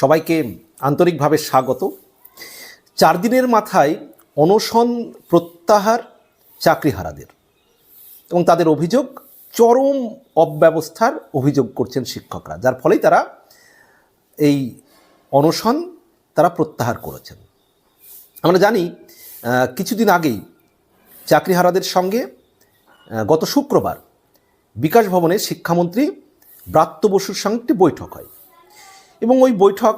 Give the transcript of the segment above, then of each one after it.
সবাইকে আন্তরিকভাবে স্বাগত। চার দিনের মাথায় অনশন প্রত্যাহার চাকরিহারাদের এবং তাদের অভিযোগ, চরম অব্যবস্থার অভিযোগ করছেন শিক্ষকরা, যার ফলেই তারা এই অনশন তারা প্রত্যাহার করেছেন। আমরা জানি কিছুদিন আগেই চাকরিহারাদের সঙ্গে গত শুক্রবার বিকাশ ভবনে শিক্ষামন্ত্রী ব্রাত্য বসুর সঙ্গে একটি বৈঠক হয়। এবং ওই বৈঠক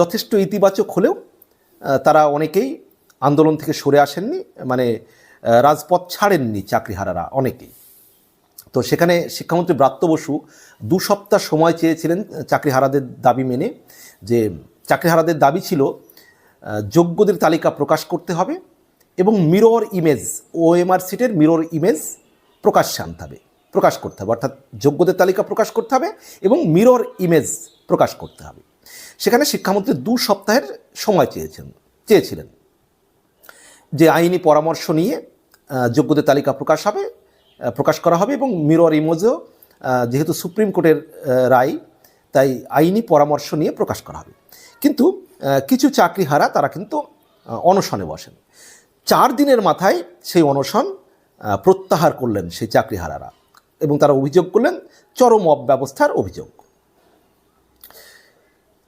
যথেষ্ট ইতিবাচক হলেও তারা অনেকেই আন্দোলন থেকে সরে আসেননি মানে রাজপথ ছাড়েননি চাকরিহারারা অনেকেই। তো সেখানে শিক্ষামন্ত্রী ব্রাত্য বসু দু সপ্তাহ সময় চেয়েছিলেন চাকরিহারাদের দাবি মেনে, যে চাকরিহারাদের দাবি ছিল যোগ্যদের তালিকা প্রকাশ করতে হবে এবং মিরর ইমেজ, ওএমআর সিটের মিরর ইমেজ প্রকাশ্যে আনতে হবে। প্রকাশ করতে হবে, অর্থাৎ যোগ্যদের তালিকা প্রকাশ করতে হবে এবং মিরর ইমেজ প্রকাশ করতে হবে। সেখানে শিক্ষামন্ত্রী দু সপ্তাহের সময় চেয়েছেন, চেয়েছিলেন যে আইনি পরামর্শ নিয়ে যোগ্যদের তালিকা প্রকাশ হবে প্রকাশ করা হবে এবং মিরর ইমোজও যেহেতু সুপ্রিম কোর্টের রায়, তাই আইনি পরামর্শ নিয়ে প্রকাশ করা হবে। কিন্তু কিছু চাকরিহারা তারা কিন্তু অনশনে বসেন। চার দিনের মাথায় সেই অনশন প্রত্যাহার করলেন সেই চাকরিহারারা। এবং তারা অভিযোগ করলেন চরম অব্যবস্থার অভিযোগ।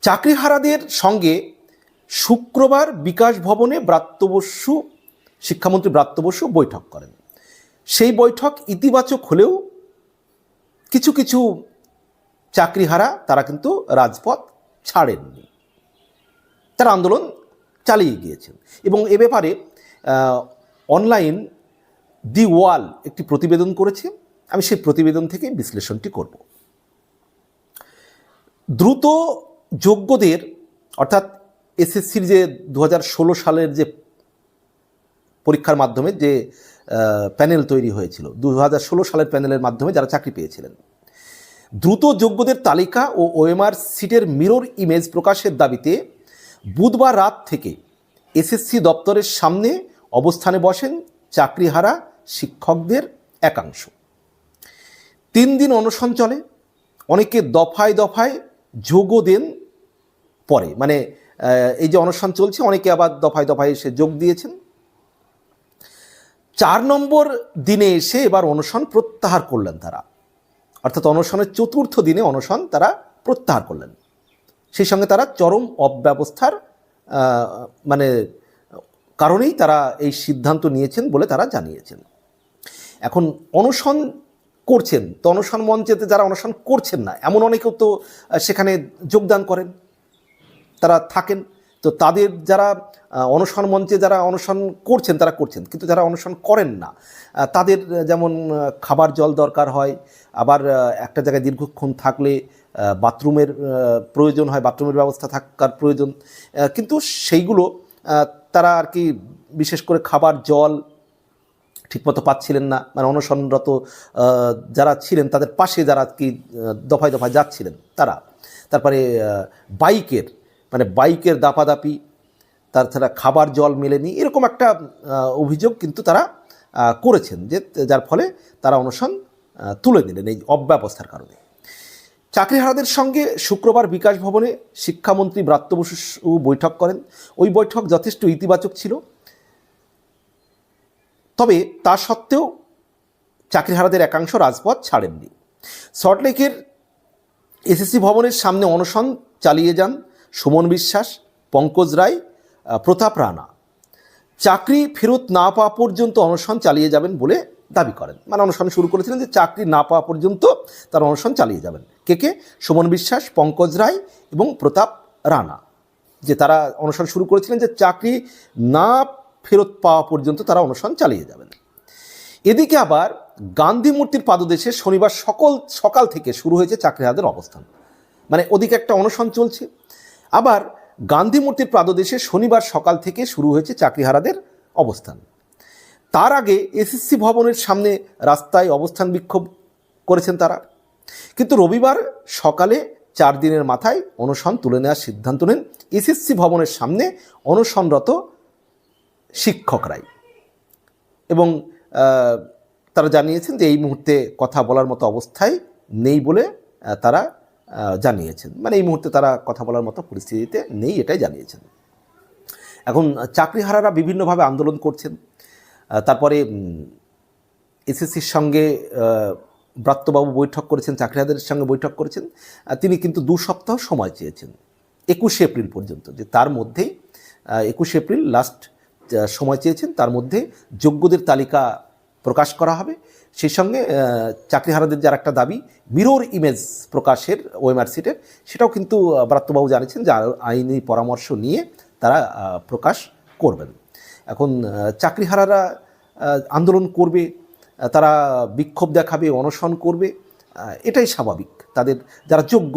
চাকরিহারাদের সঙ্গে শুক্রবার বিকাশ ভবনে ব্রাত্য বসু, শিক্ষামন্ত্রী ব্রাত্য বসু বৈঠক করেন। সেই বৈঠক ইতিবাচক হলেও কিছু কিছু চাকরিহারা তারা কিন্তু রাজপথ ছাড়েননি। তারা আন্দোলন চালিয়ে গিয়েছেন এবং এ ব্যাপারে অনলাইন দি ওয়াল একটি প্রতিবেদন করেছে। আমি সেই প্রতিবেদন থেকে বিশ্লেষণটি করব। দ্রুত যোগ্যদের, অর্থাৎ এসএসসির যে দু হাজার ষোলো সালের যে পরীক্ষার মাধ্যমে যে প্যানেল তৈরি হয়েছিল দু হাজার ষোলো সালের প্যানেলের মাধ্যমে যারা চাকরি পেয়েছিলেন, দ্রুত যোগ্যদের তালিকা ও ওএমআর সিটের মিরর ইমেজ প্রকাশের দাবিতে বুধবার রাত থেকে এসএসসি দপ্তরের সামনে অবস্থানে বসেন চাকরিহারা শিক্ষকদের একাংশ। তিন দিন অনশন চলে, অনেকে দফায় দফায় যোগও দেন পরে। মানে এই যে অনশন চলছে, অনেকে আবার দফায় দফায় এসে যোগ দিয়েছেন। চার নম্বর দিনে এসে এবার অনশন প্রত্যাহার করলেন তারা। অর্থাৎ অনশনের চতুর্থ দিনে অনশন তারা প্রত্যাহার করলেন। সেই সঙ্গে তারা চরম অব্যবস্থার মানে কারণেই তারা এই সিদ্ধান্ত নিয়েছেন বলে তারা জানিয়েছেন। এখন অনশন করছেন তো অনশন মঞ্চেতে যারা অনশন করছেন না, এমন অনেকেও তো সেখানে যোগদান করেন, তারা থাকেন, তো তাদের যারা অনশন মঞ্চে যারা অনশন করছেন, তারা করছেন, কিন্তু যারা অনশন করেন না তাদের যেমন খাবার জল দরকার হয়, আবার একটা জায়গায় দীর্ঘক্ষণ থাকলে বাথরুমের প্রয়োজন হয়, বাথরুমের ব্যবস্থা থাকার প্রয়োজন কিন্তু সেইগুলো তারা আর কি বিশেষ করে খাবার জল ঠিকমতো পাচ্ছিলেন না মানে অনশনরত যারা ছিলেন তাদের পাশে যারা কি দফায় দফায় যাচ্ছিলেন তারা। তারপরে বাইকের মানে বাইকের দাপাদাপি তাছাড়া খাবার জল মেলেনি, এরকম একটা অভিযোগ কিন্তু তারা করেছেন যে যার ফলে তারা অনশন তুলে নিলেন এই অব্যবস্থার কারণে। চাকরিহারাদের সঙ্গে শুক্রবার বিকাশ ভবনে শিক্ষামন্ত্রী ব্রাত্য বসু বৈঠক করেন। ওই বৈঠক যথেষ্ট ইতিবাচক ছিল। তবে তা সত্ত্বেও চাকরিহারাদের একাংশ রাজপথ ছাড়েননি। সল্টলেকের এসএসসি ভবনের সামনে অনশন চালিয়ে যান সুমন বিশ্বাস, পঙ্কজ রায় প্রতাপ রানা। চাকরি ফেরত না পাওয়া পর্যন্ত অনশন চালিয়ে যাবেন বলে দাবি করেন। মানে অনশন শুরু করেছিলেন যে চাকরি না পাওয়া পর্যন্ত তার অনশন চালিয়ে যাবেন। কে কে? সুমন বিশ্বাস, পঙ্কজ রায় এবং প্রতাপ রানা। যে তারা অনশন শুরু করেছিলেন যে চাকরি না ফেরত পাওয়া পর্যন্ত তারা অনশন চালিয়ে যাবেন। এদিকে আবার গান্ধী মূর্তির পাদদেশে শনিবার সকল, সকাল থেকে শুরু হয়েছে চাকরিহাদের অবস্থান। মানে ওদিকে একটা অনশন চলছে। আবার গান্ধী মূর্তির পাদদেশে শনিবার সকাল থেকে শুরু হয়েছে চাকরিহারাদের অবস্থান। তার আগে এসএসসি ভবনের সামনে রাস্তায় অবস্থান বিক্ষোভ করেছেন তারা। কিন্তু রবিবার সকালে চার দিনের মাথায় অনশন তুলে নেওয়ার সিদ্ধান্ত নেন এসএসসি ভবনের সামনে অনশনরত শিক্ষকরাই। এবং তারা জানিয়েছেন যে এই মুহূর্তে কথা বলার মতো অবস্থায় নেই বলে তারা জানিয়েছেন। মানে এই মুহূর্তে তারা কথা বলার মতো পরিস্থিতিতে নেই এটাই জানিয়েছেন। এখন চাকরিহারারা বিভিন্নভাবে আন্দোলন করছেন। তারপরে এসএসসির সঙ্গে ব্রাত্যবাবু বৈঠক করেছেন, চাকরিহারাদের সঙ্গে বৈঠক করেছেন। তিনি কিন্তু দু সপ্তাহ সময় চেয়েছেন, একুশে এপ্রিল পর্যন্ত, যে তার মধ্যেই একুশে এপ্রিল লাস্ট সময় চেয়েছেন, তার মধ্যে যোগ্যদের তালিকা প্রকাশ করা হবে। সেই সঙ্গে চাকরিহারাদের যার একটা দাবি, মিরর ইমেজ প্রকাশের ওএমআর সিটের, সেটাও কিন্তু ব্রাত্যবাবু জানিয়েছেন যে আইনি পরামর্শ নিয়ে তারা প্রকাশ করবেন। এখন চাকরিহারারা আন্দোলন করবে তারা বিক্ষোভ দেখাবে, অনশন করবে এটাই স্বাভাবিক। তাদের, যারা যোগ্য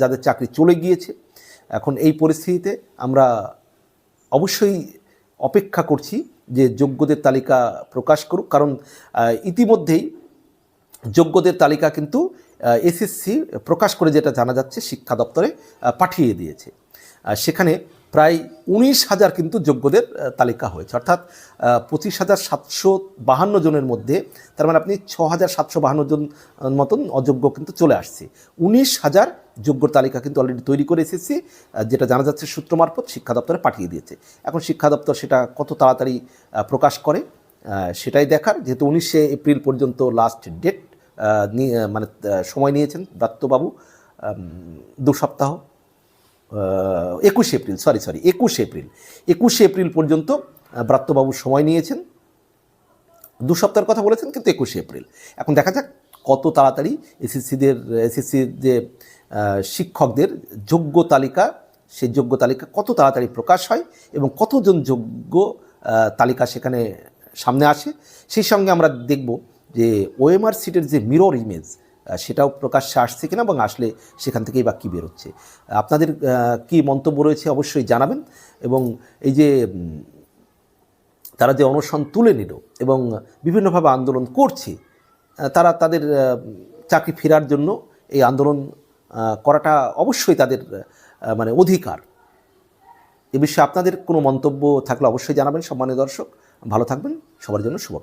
যাদের চাকরি চলে গিয়েছে। এখন এই পরিস্থিতিতে আমরা অবশ্যই অপেক্ষা করছি যে যোগ্যদের তালিকা প্রকাশ করুক। কারণ ইতিমধ্যেই যোগ্যদের তালিকা কিন্তু এসএসসি প্রকাশ করে যেটা জানা যাচ্ছে শিক্ষা দপ্তরে পাঠিয়ে দিয়েছে। সেখানে প্রায় উনিশ হাজার কিন্তু যোগ্যদের তালিকা হয়েছে। অর্থাৎ পঁচিশ হাজার সাতশো বাহান্ন জনের মধ্যে, তার মানে আপনি ছ হাজার সাতশো বাহান্ন জন মতন অযোগ্য কিন্তু চলে আসছে। উনিশ হাজার যোগ্য তালিকা কিন্তু অলরেডি তৈরি করে এসেছি যেটা জানা যাচ্ছে সূত্র মারফত শিক্ষা দপ্তরে পাঠিয়ে দিয়েছে। এখন শিক্ষা দপ্তর সেটা কত তাড়াতাড়ি প্রকাশ করে সেটাই দেখার। যেহেতু উনিশে এপ্রিল পর্যন্ত লাস্ট ডেট নিয়ে মানে সময় নিয়েছেন দত্তবাবু দু সপ্তাহ একুশে এপ্রিল সরি সরি একুশে এপ্রিল একুশে এপ্রিল পর্যন্ত ব্রাত্যবাবু সময় নিয়েছেন। দু সপ্তাহের কথা বলেছেন, কিন্তু একুশে এপ্রিল। এখন দেখা যাক কত তাড়াতাড়ি এসএসসিদের, এসএসসির যে শিক্ষকদের যোগ্য তালিকা, সেই যোগ্য তালিকা কত তাড়াতাড়ি প্রকাশ হয় এবং কতজন যোগ্য তালিকা সেখানে সামনে আসে। সেই সঙ্গে আমরা দেখব যে ওএমআর সিটের যে মিরর ইমেজ সেটাও প্রকাশ্যে আসছে কিনা এবং আসলে সেখান থেকেই বা কী বেরোচ্ছে। আপনাদের কি মন্তব্য রয়েছে অবশ্যই জানাবেন এবং এই যে তারা যে অনশন তুলে নিল এবং বিভিন্নভাবে আন্দোলন করছে তারা তাদের চাকরি ফেরার জন্য এই আন্দোলন করাটা অবশ্যই তাদের মানে অধিকার। এ বিষয়ে আপনাদের কোনো মন্তব্য থাকলে অবশ্যই জানাবেন সম্মানীয় দর্শক। ভালো থাকবেন। সবার জন্য শুভ